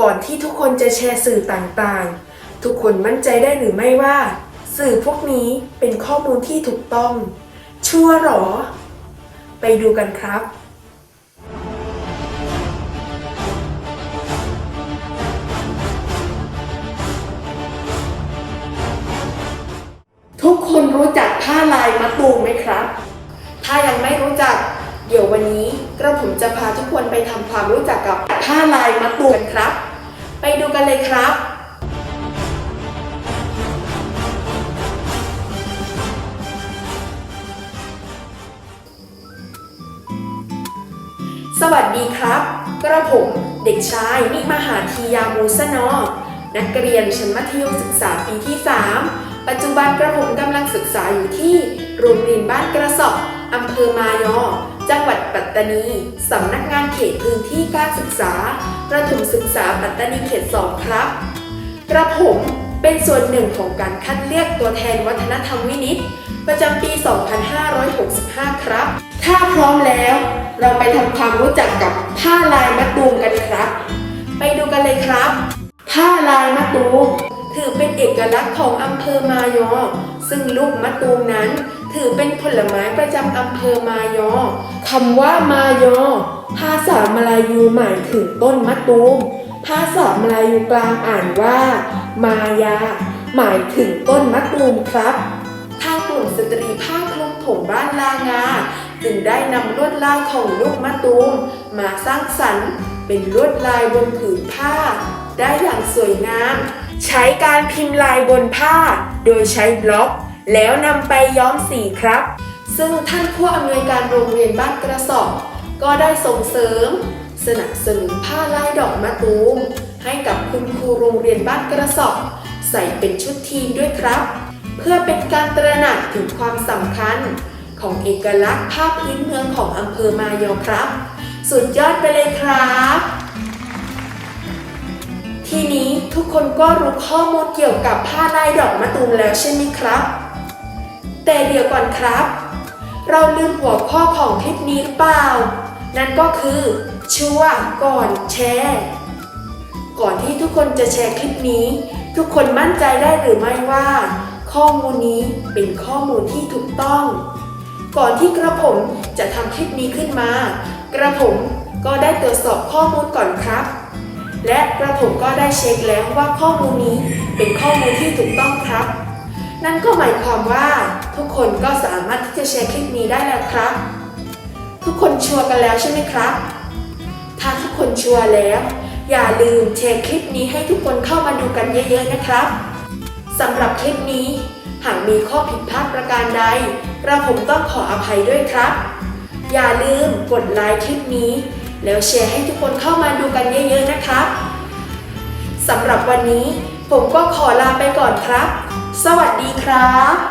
ก่อนที่ทุกคนจะแชร์สื่อต่างๆ ทุกคนมั่นใจได้หรือไม่ว่า สื่อพวกนี้เป็นข้อมูลที่ถูกต้อง ชัวร์หรอ ไปดูกันครับ ทุกคนรู้จักผ้าลายมะตูมไหมครับ ถ้ายังไม่รู้จัก เดี๋ยววันนี้กระผมจะพาทุกคนไปทำความรู้จักกับผ้าลายมะตูมกันครับ ไปดูกันเลยครับ สวัสดีครับ กระผมเด็กชายนิมหาธียามูสนอ นักเรียนชั้นมัธยมศึกษาปีที่ 3 ปัจจุบันกระผมกำลังศึกษาอยู่ที่โรงเรียนบ้านกระสอบอำเภอมายอ จังหวัดปัตตานี สำนักงานเขตพื้นที่การศึกษา ประถมศึกษาปัตตานีเขต2ครับ กระผมเป็นส่วนหนึ่งของการคัดเลือกตัวแทนวัฒนธรรมวินิตประจำปี 2565 ครับ ถ้าพร้อมแล้ว เราไปทำความรู้จักกับผ้าลายมะตูมกันครับ ไปดูกันเลยครับ ผ้าลายมะตูมถือเป็นเอกลักษณ์ของอำเภอมายอ ซึ่งลูกมะตูมนั้น ถือเป็นผลไม้ประจำอำเภอมายอคำว่ามายอ ภาษามลายูหมายถึงต้นมะตูม ภาษามลายูกลางอ่านว่า มายา หมายถึงต้นมะตูมครับ ทางกลุ่มสตรีภาคคลุมผมบ้านลางาจึงได้นำลวดลายของลูกมะตูม มาสร้างสรรค์ เป็นลวดลายบนผืนผ้า ได้อย่างสวยงาม ใช้การพิมพ์ลายบนผ้า โดยใช้บล็อก แล้วนำไปย้อมสีครับ ซึ่งท่านผู้อำนวยการโรงเรียนบ้านกระสอบ ก็ได้ส่งเสริม สนับสนุนผ้าลายดอกมะตูมให้กับคุณครูโรงเรียนบ้านกระสอบ ใส่เป็นชุดทีมด้วยครับ เพื่อเป็นการตระหนักถึงความสำคัญ ของเอกลักษณ์ผ้าพื้นเมืองของอำเภอมายอครับ สุดยอดไปเลยครับทีนี้ทุกคนก็รู้ข้อมูลเกี่ยวกับผ้าลายดอกมะตูมแล้วใช่ไหมครับ แต่เดี๋ยวก่อนครับ เราลืมหัวข้อของคลิปนี้หรือเปล่า นั่นก็คือชั่วก่อนแชร์ ก่อนที่ทุกคนจะแชร์คลิปนี้ ทุกคนมั่นใจได้หรือไม่ว่า ข้อมูลนี้เป็นข้อมูลที่ถูกต้อง ก่อนที่กระผมจะทำคลิปนี้ขึ้นมา กระผมก็ได้ตรวจสอบข้อมูลก่อนครับ และกระผมก็ได้เช็คแล้วว่าข้อมูลนี้เป็นข้อมูลที่ถูกต้องครับ นั่นก็หมายความว่า ทุกคนก็สามารถที่จะแชร์คลิปนี้ได้แล้วครับ ทุกคนชัวร์กันแล้วใช่ไหมครับ ถ้าทุกคนชัวร์แล้ว อย่าลืมแชร์คลิปนี้ให้ทุกคนเข้ามาดูกันเยอะๆนะครับสำหรับคลิปนี้ หากมีข้อผิดพลาดประการใดกระผมต้องขออภัยด้วยครับ อย่าลืมกดไลค์คลิปนี้ แล้วแชร์ให้ทุกคนเข้ามาดูกันเยอะๆนะครับสำหรับวันนี้ผมก็ขอลาไปก่อนครับ สวัสดีครับ